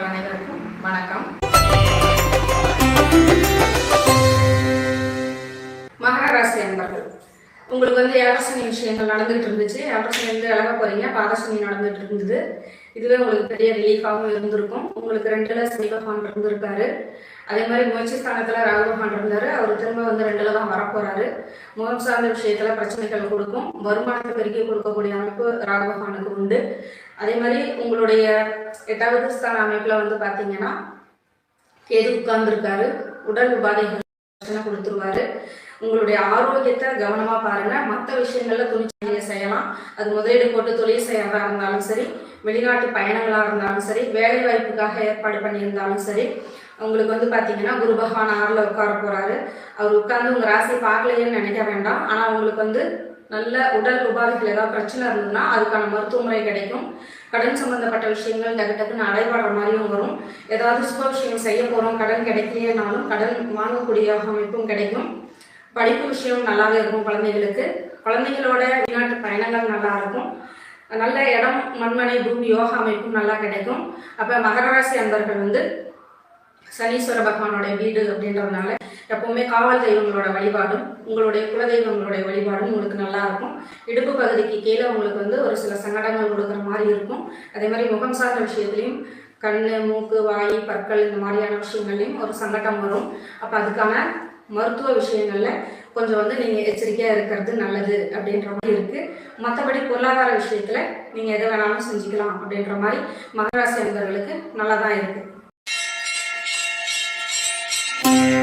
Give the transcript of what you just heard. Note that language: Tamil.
நேயர்கள் அனைவருக்கும் வணக்கம். மகர ராசி அன்பர்கள் உங்களுக்கு வந்து ஏழரசனி விஷயங்கள் நடந்துகிட்டு இருந்துச்சு. ஏழரசனி வந்து இழக போறீங்க. பாதசனி நடந்துட்டு இருந்தது. இதுவே உங்களுக்கு பெரிய ரிலீஃபாகவும் இருந்திருக்கும். உங்களுக்கு ரெண்டுல சனி இருந்திருக்காரு. அதே மாதிரி முயற்சி ஸ்தானத்துல ராகு இருந்தாரு. அவர் திரும்ப வந்து ரெண்டுல தான் வரப்போறாரு முகம் சார்ந்த விஷயத்துல பிரச்சனைகள் கொடுக்கும். வருமானத்தை பெருக்கி கொடுக்கக்கூடிய அமைப்பு ராகுபகவானுக்கு உண்டு. அதே மாதிரி உங்களுடைய எட்டாவது ஸ்தான அமைப்புல வந்து பாத்தீங்கன்னா கேது உட்கார்ந்துருக்காரு. உடல் உபாதைகள் பிரச்சனை கொடுத்துருவாரு. உங்களுடைய ஆரோக்கியத்தை கவனமா பாருங்க. மற்ற விஷயங்கள்ல துணிச்சலியை செய்யலாம். அது முதலீடு போட்டு தொழில் செய்யறதா இருந்தாலும் சரி வெளிநாட்டு பயணங்களா இருந்தாலும் சரி வேலை வாய்ப்புக்காக ஏற்பாடு பண்ணியிருந்தாலும் சரி உங்களுக்கு வந்து பார்த்தீங்கன்னா குரு பகவான் ஆறில் உட்கார போகிறாரு அவர் உட்கார்ந்து உங்கள் ராசி பார்க்கலையேன்னு நினைக்க வேண்டாம். ஆனால் உங்களுக்கு வந்து நல்ல உடல் உபாதைகள் ஏதாவது பிரச்சனை இருந்ததுன்னா அதுக்கான மருத்துவ முறை கிடைக்கும். கடன் சம்பந்தப்பட்ட விஷயங்கள் டக்கு டக்குன்னு அடைபடுற மாதிரியும் வரும். ஏதாவது சுப விஷயம் செய்ய போகிறோம் கடன் கிடைக்கலையேனாலும் கடன் வாங்கக்கூடிய அமைப்பும் கிடைக்கும். படிப்பு விஷயம் நல்லாவே இருக்கும் குழந்தைகளுக்கு. குழந்தைகளோட வெளிநாட்டு பயணங்கள் நல்லா இருக்கும். நல்ல இடம் மண்மனை பூமி யோகா அமைப்பும் நல்லா கிடைக்கும். அப்போ மகர ராசி அன்பர்கள் வந்து சனீஸ்வர பகவானுடைய வீடு அப்படின்றதுனால எப்பவுமே காவல் தெய்வங்களோட வழிபாடும் உங்களுடைய குலதெய்வங்களுடைய வழிபாடும் உங்களுக்கு நல்லா இருக்கும். இடுப்பு பகுதிக்கு கீழே உங்களுக்கு வந்து ஒரு சில சங்கடங்கள் கொடுக்குற மாதிரி இருக்கும். அதே மாதிரி முகம் சார்ந்த விஷயத்துலையும் கண் மூக்கு வாய் பற்கள் இந்த மாதிரியான விஷயங்கள்லையும் ஒரு சங்கடம் வரும். அப்போ அதுக்கான மருத்துவ விஷயங்களில் கொஞ்சம் வந்து நீங்கள் எச்சரிக்கையாக இருக்கிறது நல்லது அப்படின்ற மாதிரி இருக்குது மற்றபடி பொருளாதார விஷயத்தில் நீங்கள் எதை வேணாலும் செஞ்சுக்கலாம் அப்படின்ற மாதிரி மகராசி அன்பர்களுக்கு நல்லா தான் Thank you.